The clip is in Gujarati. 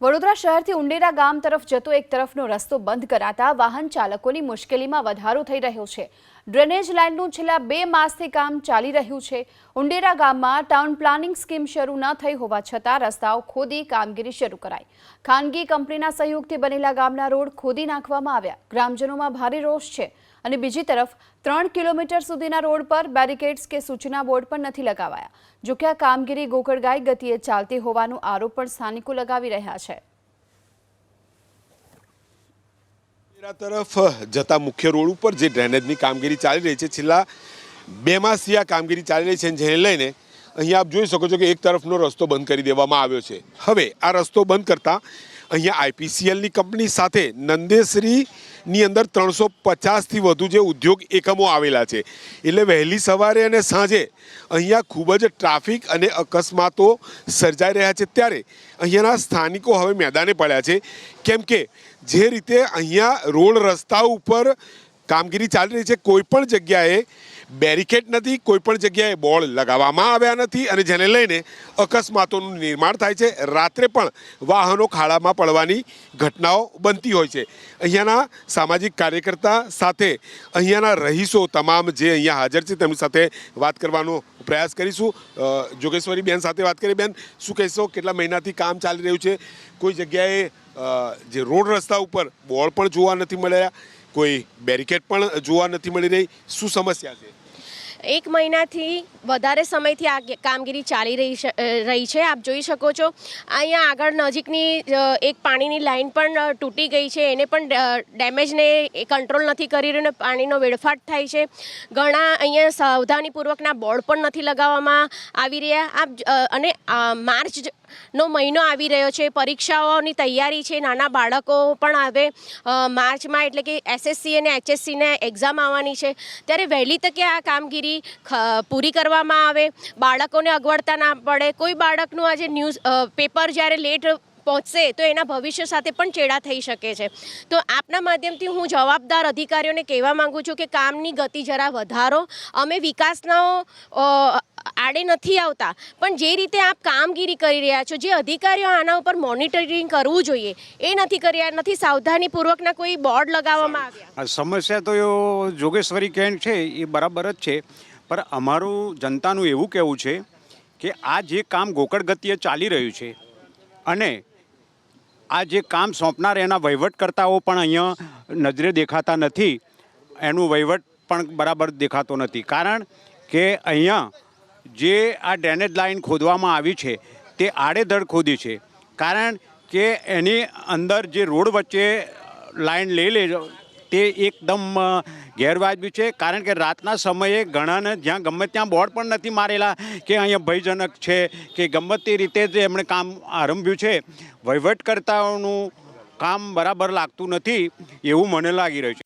વડોદરા શહેરથી ઉંડેરા ગામ તરફ જતો એક તરફનો રસ્તો બંધ કરાતા વાહન ચાલકોની મુશ્કેલીમાં વધારો થઈ રહ્યો છે. ડ્રેનેજ લાઇનનું છેલ્લા બે માસથી કામ ચાલી રહ્યું છે. ઉંડેરા ગામમાં ટાઉન પ્લાનિંગ સ્કીમ શરૂ ન થઈ હોવા છતાં રસ્તાઓ ખોદી કામગીરી શરૂ કરાઈ. ખાનગી કંપનીના સહયોગથી બનેલા ગામના રોડ ખોદી નાખવામાં આવ્યા. ગ્રામજનોમાં ભારે રોષ છે. અને બીજી તરફ ત્રણ કિલોમીટર સુધીના રોડ પર બેરિકેડ્સ કે સૂચના બોર્ડ પણ નથી લગાવાયા, જો કે આ કામગીરી ગોકળગાય ગતિએ ચાલતી હોવાનો આરોપ પણ સ્થાનિકો લગાવી રહ્યા છે. તરફ જતા મુખ્ય રોડ ઉપર જે ડ્રેનેજની કામગીરી ચાલી રહી છે, છેલ્લા બે માસથી આ કામગીરી ચાલી રહી છે જેને લઈને અહીંયા આપ જોઈ શકો છો કે એક તરફનો રસ્તો બંધ કરી દેવામાં આવ્યો છે. હવે આ રસ્તો બંધ કરતા અહીંયા આઈપીસીએલની કંપની સાથે નંદેશ્રીની અંદર ત્રણસો પચાસથી વધુ જે ઉદ્યોગ એકમો આવેલા છે. એટલે વહેલી સવારે અને સાંજે અહીંયા ખૂબ જ ટ્રાફિક અને અકસ્માતો સર્જાઈ રહ્યા છે. ત્યારે અહીંયાના સ્થાનિકો હવે મેદાને પડ્યા છે. કેમ કે જે રીતે અહીંયા રોડ રસ્તા ઉપર કામગીરી ચાલી રહી છે કોઈપણ જગ્યાએ બેરિકેડ નથી કોઈ પણ જગ્યાએ બોર્ડ લગાવવામાં આવ્યા નથી અને જેને લઈને અકસ્માતોનું નિર્માણ થાય છે. રાત્રે પણ વાહનો ખાડામાં પડવાની ઘટનાઓ બનતી હોય છે. અહીંયાના સામાજિક કાર્યકર્તા સાથે અહીંયાના રહીશો તમામ જે અહીંયા હાજર છે તેમની સાથે વાત કરવાનો પ્રયાસ કરીશું. જોગેશ્વરી બેન સાથે વાત કરી બેન, શું કહેશો? કેટલા મહિનાથી કામ ચાલી રહ્યું છે? કોઈ જગ્યાએ જે રોડ રસ્તા ઉપર બોર્ડ પણ જોવા નથી મળ્યા. કોઈ બેરિકેડ પણ જોવા નથી મળી રહી. શું સમસ્યા છે? એક મહિનાથી વધારે સમયથી આ કામગીરી ચાલી રહી રહી છે. આપ જોઈ શકો છો, અહીંયા આગળ નજીકની એક પાણીની લાઈન પણ તૂટી ગઈ છે. એને પણ ડેમેજને કંટ્રોલ નથી કરી રહ્યું ને પાણીનો વેડફાટ થાય છે. ઘણા અહીંયા સાવધાનીપૂર્વકના બોર્ડ પણ નથી લગાવવામાં આવી રહ્યા. આપ અને માર્ચ નો મહિનો આવી રહ્યો છે. પરીક્ષાઓની તૈયારી છે. નાના બાળકો પણ હવે માર્ચમાં એટલે કે એસએસસી અને એચએસસીને એક્ઝામ આવવાની છે. ત્યારે વહેલી તકે આ કામગીરી ખ- પૂરી કરવામાં આવે, બાળકોને અગવડતા ના પડે, કોઈ બાળકનું આજે ન્યૂઝ પેપર જ્યારે લેટ પહોંચશે તો એના ભવિષ્ય સાથે પણ ચેડા થઈ શકે છે. તો આપના માધ્યમથી હું જવાબદાર અધિકારીઓને કહેવા માંગુ છું કે કામની ગતિ જરા વધારો. અમે વિકાસનો આડે નથી આવતા. પણ જે રીતે આપ કામગીરી કરી રહ્યા છો જે અધિકારીઓ આના ઉપર મોનિટરિંગ કરવું જોઈએ એ નથી કર્યા નથી સાવધાનીપૂર્વકના કોઈ બોર્ડ લગાવવામાં આવ્યા. સમસ્યા તો એ જોગેશ્વરી કેન છે એ બરાબર જ છે. પણ અમારું જનતાનું એવું કહેવું છે કે આ જે કામ ગોકળ ગતિએ ચાલી રહ્યું છે અને આ જે કામ સોંપનાર એના વહીવટકર્તાઓ પણ અહીંયા નજરે દેખાતા નથી એનું વહીવટ પણ બરાબર દેખાતો નથી. કારણ કે અહીંયા જે આ ડ્રેનેજ લાઈન ખોદવામાં આવી છે, તે આડેધડ ખોદી છે. કારણ કે એની અંદર જે રોડ વચ્ચે લાઈન લઈ લે તે એકદમ ગેરવાજબી છે. કારણ કે રાતના સમયે ઘણાને જ્યાં ગમે ત્યાં બોર્ડ પણ નથી મારેલા કે અહીંયા ભયજનક છે કે ગમે તે રીતે જે એમણે કામ આરંભ્યું છે. વહીવટકર્તાઓનું કામ બરાબર લાગતું નથી એવું મને લાગી રહ્યું છે.